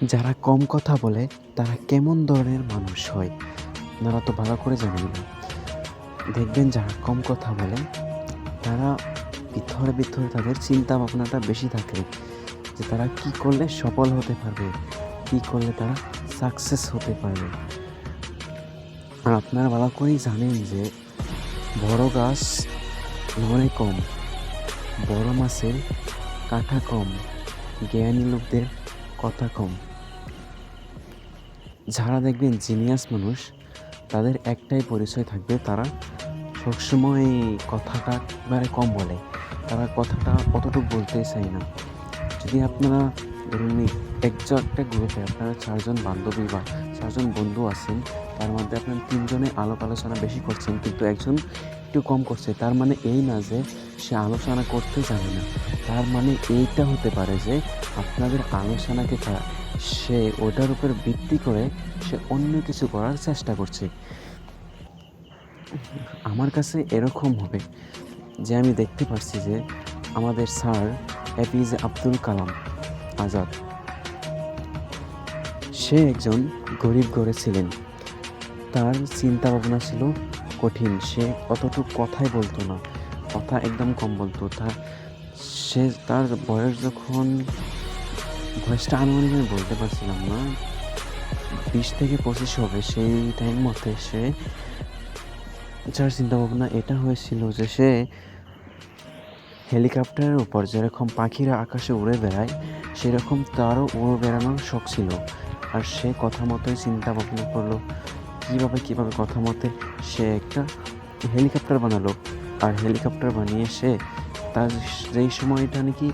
যারা কম কথা বলে, তারা কেমন ধরনের মানুষ হয়? আপনারা তো ভালো করে জানেন। না দেখবেন যারা কম কথা বলে, তারা ভিতরে ভিতরে তাদের চিন্তা ভাবনাটা বেশি থাকে, যে তারা কি করলে সফল হতে পারবে, কি করলে তারা সাকসেস হতে পারবে। আর আপনারা ভালো করেই জানেন যে বড় গাছ নড়ে কম, বড় মাছের কাঠা কম, জ্ঞানী লোকদের কথা কম। যারা দেখবেন জিনিয়াস মানুষ, তাদের একটাই পরিচয় থাকবে, তারা সবসময় কথাটা একেবারে কম বলে। তারা কথাটা অতটুকু বলতে চায় না। যদি আপনারা ধরুন একজন একটা গ্রুপে আপনারা চারজন বান্ধবী বা চারজন বন্ধু আছেন, তার মধ্যে আপনার তিনজনে আলোক আলোচনা বেশি করছেন, কিন্তু একজন একটু কম করছে, তার মানে এই না যে সে আলোচনা করতে জানে না। তার মানে এইটা হতে পারে যে আপনাদের আলোচনাকে তা- সে ওটার উপর ভিত্তি করে সে অন্য কিছু করার চেষ্টা করছে। আমার কাছে এরকম হবে যে আমি দেখতে পাচ্ছি যে আমাদের স্যার এপিজে আব্দুল কালাম আজাদ। সে একজন গরিব ঘরে ছিলেন। তার চিন্তা ভাবনা ছিল কঠিন। সে অতটুকু কথাই বলতো না, কথা একদম কম বলতো। তার সে তার বয়স যখন আনুমানিক আমি বলতে পারছিলাম না। বিশ থেকে পঁচিশ হবে, সেই টাইম মতে সে যার চিন্তা ভাবনা এটা হয়েছিল যে সে হেলিকপ্টারের উপর যেরকম পাখিরা আকাশে উড়ে বেড়ায়, সেরকম তারও উড়ে বেড়ানোর শখ ছিল। আর সে কথা মতোই চিন্তা ভাবনা করল, কীভাবে কীভাবে কথা মতে সে একটা হেলিকপ্টার বানালো। আর হেলিকপ্টার বানিয়ে সে তার যেই সময়টা নাকি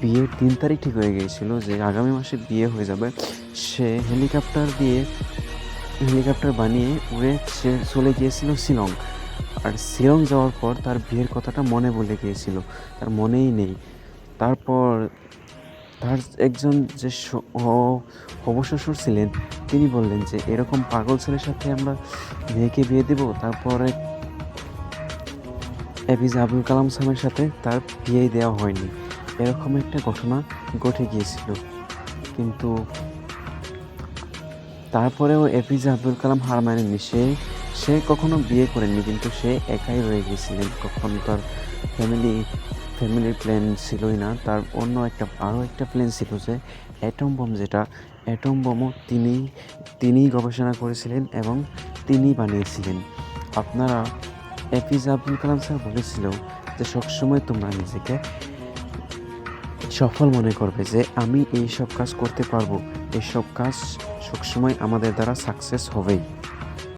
বিয়ের তিন তারিখ ঠিক হয়ে গিয়েছিল যে আগামী মাসে বিয়ে হয়ে যাবে। সে হেলিকপ্টার দিয়ে হেলিকপ্টার বানিয়ে উড়ে সে চলে গিয়েছিল শিলং। আর শিলং যাওয়ার পর তার বিয়ের কথাটা মনে বলে গিয়েছিল। তার মনেই নেই। তারপর তার একজন যে হবু শ্বশুর ছিলেন, তিনি বললেন যে এরকম পাগল ছেলের সাথে আমরা মেয়েকে বিয়ে দেব, তারপরে এপিজে আবুল কালাম সাহেবের সাথে তার বিয়ে দেওয়া হয়নি। এরকম একটা ঘটনা ঘটে গিয়েছিল। কিন্তু তারপরেও এপিজে আব্দুল কালাম হার মানেননি। সে সে কখনো বিয়ে করেননি, কিন্তু সে একাই রয়ে গিয়েছিলেন। কখনো তার ফ্যামিলি ফ্যামিলির প্ল্যান ছিলই না, তার অন্য একটা, আরও একটা প্ল্যান ছিল যে অ্যাটম বম যেটা অ্যাটম বোমও তিনি, তিনিই গবেষণা করেছিলেন এবং তিনি বানিয়েছিলেন। আপনারা এপিজে আব্দুল কালাম স্যার বলেছিল যে সবসময় তোমরা নিজেকে সফল মনে করবে যে আমি এই সব কাজ করতে পারব। এইসব কাজ সবসময় আমাদের দ্বারা সাকসেস হবেই।